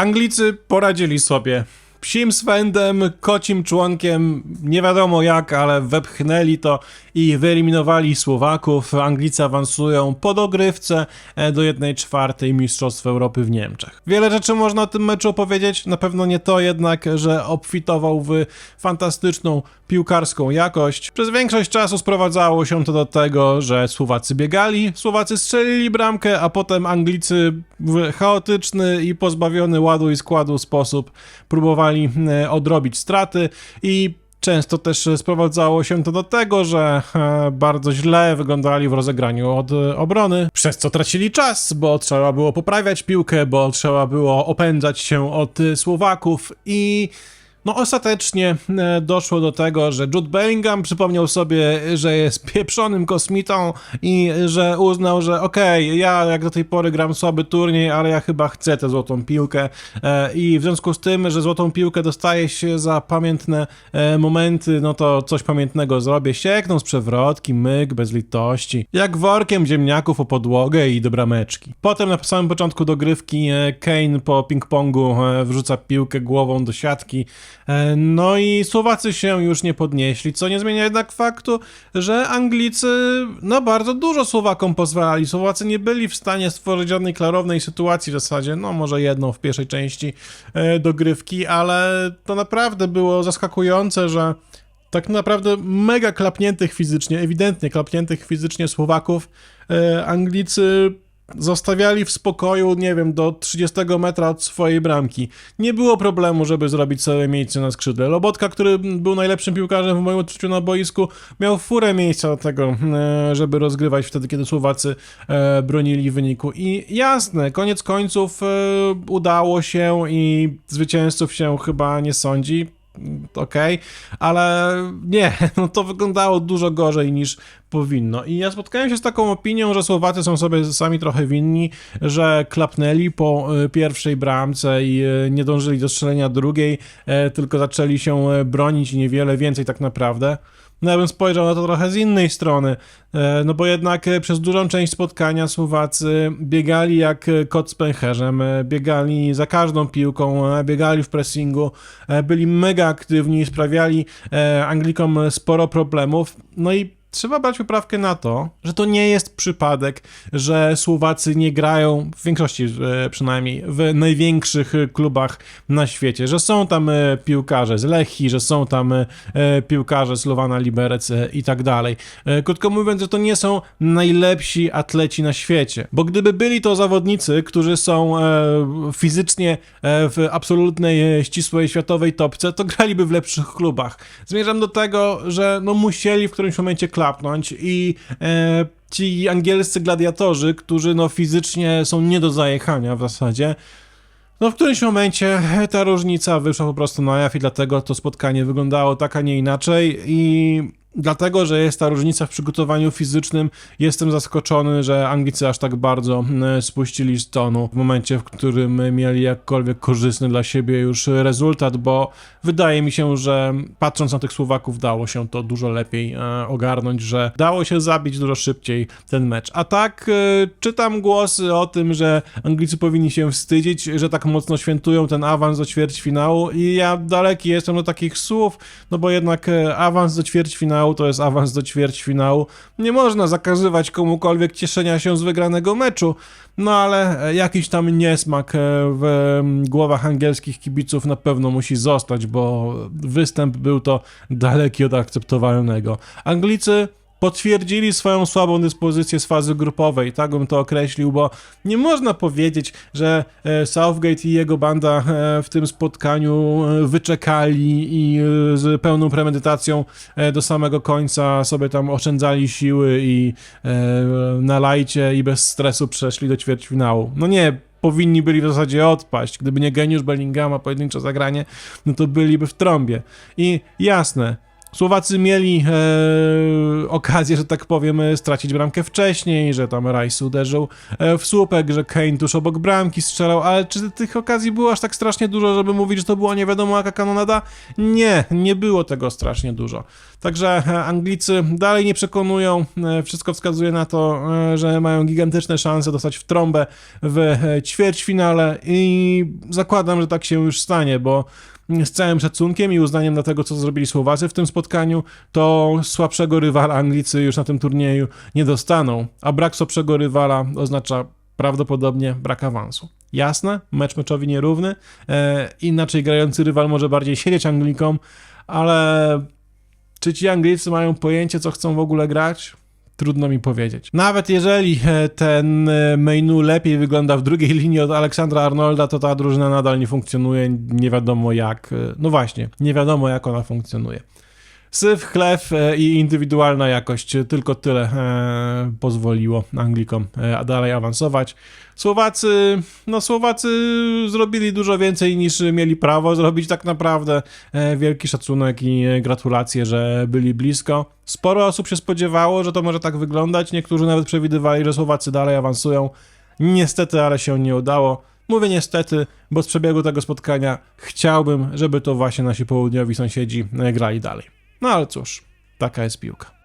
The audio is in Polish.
Anglicy poradzili sobie. Psim swędem, kocim członkiem, nie wiadomo jak, ale wepchnęli to i wyeliminowali Słowaków. Anglicy awansują po dogrywce e, do 1 czwartej Mistrzostw Europy w Niemczech. Wiele rzeczy można o tym meczu opowiedzieć, na pewno nie to jednak, że obfitował w fantastyczną piłkarską jakość. Przez większość czasu sprowadzało się to do tego, że Słowacy biegali, Słowacy strzelili bramkę, a potem Anglicy w chaotyczny i pozbawiony ładu i składu sposób próbowali e, odrobić straty i Często też sprowadzało się to do tego, że e, bardzo źle wyglądali w rozegraniu od e, obrony, przez co tracili czas, bo trzeba było poprawiać piłkę, bo trzeba było opędzać się od Słowaków i no ostatecznie e, doszło do tego, że Jude Bellingham przypomniał sobie, że jest pieprzonym kosmitą i że uznał, że okej, ja jak do tej pory gram słaby turniej, ale ja chyba chcę tę złotą piłkę e, i w związku z tym, że złotą piłkę dostaje się za pamiętne e, momenty, no to coś pamiętnego zrobię. Sieknął z przewrotki, myk, bez litości. Jak workiem ziemniaków o podłogę i do brameczki. Potem na samym początku dogrywki Kane po ping-pongu wrzuca piłkę głową do siatki, No i Słowacy się już nie podnieśli, co nie zmienia jednak faktu, że Anglicy no bardzo dużo Słowakom pozwalali. Słowacy nie byli w stanie stworzyć żadnej klarownej sytuacji w zasadzie, no może jedną w pierwszej części e, dogrywki, ale to naprawdę było zaskakujące, że tak naprawdę mega klapniętych fizycznie, ewidentnie klapniętych fizycznie Słowaków, e, Anglicy zostawiali w spokoju, nie wiem, do 30 metra od swojej bramki. Nie było problemu, żeby zrobić sobie miejsce na skrzydle. Lobotka, który był najlepszym piłkarzem w moim odczuciu na boisku, miał furę miejsca do tego, e, żeby rozgrywać wtedy, kiedy Słowacy e, bronili wyniku. I jasne, koniec końców e, udało się i zwycięzców się chyba nie sądzi okej, ale nie, no to wyglądało dużo gorzej niż powinno. I ja spotkałem się z taką opinią, że Słowacy są sobie sami trochę winni, że klapnęli po e, pierwszej bramce i e, nie dążyli do strzelenia drugiej, e, tylko zaczęli się bronić i niewiele więcej tak naprawdę. No ja bym spojrzał na to trochę z innej strony, e, no bo jednak e, przez dużą część spotkania Słowacy biegali jak e, kot z pęcherzem, biegali za każdą piłką, biegali w pressingu, byli mega aktywni, sprawiali Anglikom sporo problemów, no i Trzeba brać poprawkę na to, że to nie jest przypadek, że Słowacy nie grają, w większości e, przynajmniej, w największych klubach na świecie, że są tam e, piłkarze z Lechii, że są tam e, piłkarze z Liberec i tak dalej. Krótko mówiąc, że to nie są najlepsi atleci na świecie, bo gdyby byli to zawodnicy, którzy są fizycznie w absolutnej, ścisłej światowej topce, to graliby w lepszych klubach. Zmierzam do tego, że no musieli w którymś momencie klapnąć i e, ci angielscy gladiatorzy, którzy no fizycznie są nie do zajechania w zasadzie, no w którymś momencie ta różnica wyszła po prostu na jaw i dlatego to spotkanie wyglądało tak, a nie inaczej i dlatego, że jest ta różnica w przygotowaniu fizycznym, jestem zaskoczony, że Anglicy aż tak bardzo mm, spuścili z tonu w momencie, w którym mieli jakkolwiek korzystny dla siebie już rezultat, bo wydaje mi się, że patrząc na tych Słowaków dało się to dużo lepiej e, ogarnąć, że dało się zabić dużo szybciej ten mecz. A tak e, czytam głosy o tym, że Anglicy powinni się wstydzić, że tak mocno świętują ten awans do ćwierćfinału i ja daleki jestem do takich słów, no bo jednak e, awans do ćwierćfinału to jest awans do ćwierćfinału. Nie można zakazywać komukolwiek cieszenia się z wygranego meczu, no ale e, jakiś tam niesmak e, w głowach angielskich kibiców na pewno musi zostać, bo występ był to daleki od akceptowalnego. Anglicy potwierdzili swoją słabą dyspozycję z fazy grupowej, tak bym to określił, bo nie można powiedzieć, że e, Southgate i jego banda e, w tym spotkaniu e, wyczekali i z pełną premedytacją do samego końca sobie tam oszczędzali siły i na lajcie i bez stresu przeszli do ćwierćfinału. No nie, powinni byli w zasadzie odpaść. Gdyby nie geniusz Bellingama, pojedyncze zagranie, no to byliby w trąbie. I jasne, Słowacy mieli e, okazję, że tak powiem, e, stracić bramkę wcześniej, że tam Rice uderzył e, w słupek, że Kane tuż obok bramki strzelał, ale czy tych okazji było aż tak strasznie dużo, żeby mówić, że to była nie wiadomo jaka kanonada? Nie, nie było tego strasznie dużo. Także e, Anglicy dalej nie przekonują, wszystko wskazuje na to, że mają gigantyczne szanse dostać w trąbę w ćwierćfinale i zakładam, że tak się już stanie, bo z całym szacunkiem i uznaniem dla tego, co zrobili Słowacy w tym spotkaniu, to słabszego rywala Anglicy już na tym turnieju nie dostaną, a brak słabszego rywala oznacza prawdopodobnie brak awansu. Jasne, mecz meczowi nierówny, e, inaczej grający rywal może bardziej siedzieć Anglikom, ale czy ci Anglicy mają pojęcie, co chcą w ogóle grać? Trudno mi powiedzieć. Nawet jeżeli e, ten e, Meinu lepiej wygląda w drugiej linii od Aleksandra Arnolda, to ta drużyna nadal nie funkcjonuje, nie wiadomo jak. e, No właśnie, nie wiadomo jak ona funkcjonuje. Syf, chleb e, i indywidualna jakość, e, tylko tyle e, pozwoliło Anglikom dalej awansować. Słowacy, no Słowacy zrobili dużo więcej niż mieli prawo zrobić tak naprawdę. Wielki szacunek i gratulacje, że byli blisko. Sporo osób się spodziewało, że to może tak wyglądać. Niektórzy nawet przewidywali, że Słowacy dalej awansują. Niestety, ale się nie udało. Mówię niestety, bo z przebiegu tego spotkania chciałbym, żeby to właśnie nasi południowi sąsiedzi grali dalej. No ale cóż, taka jest piłka.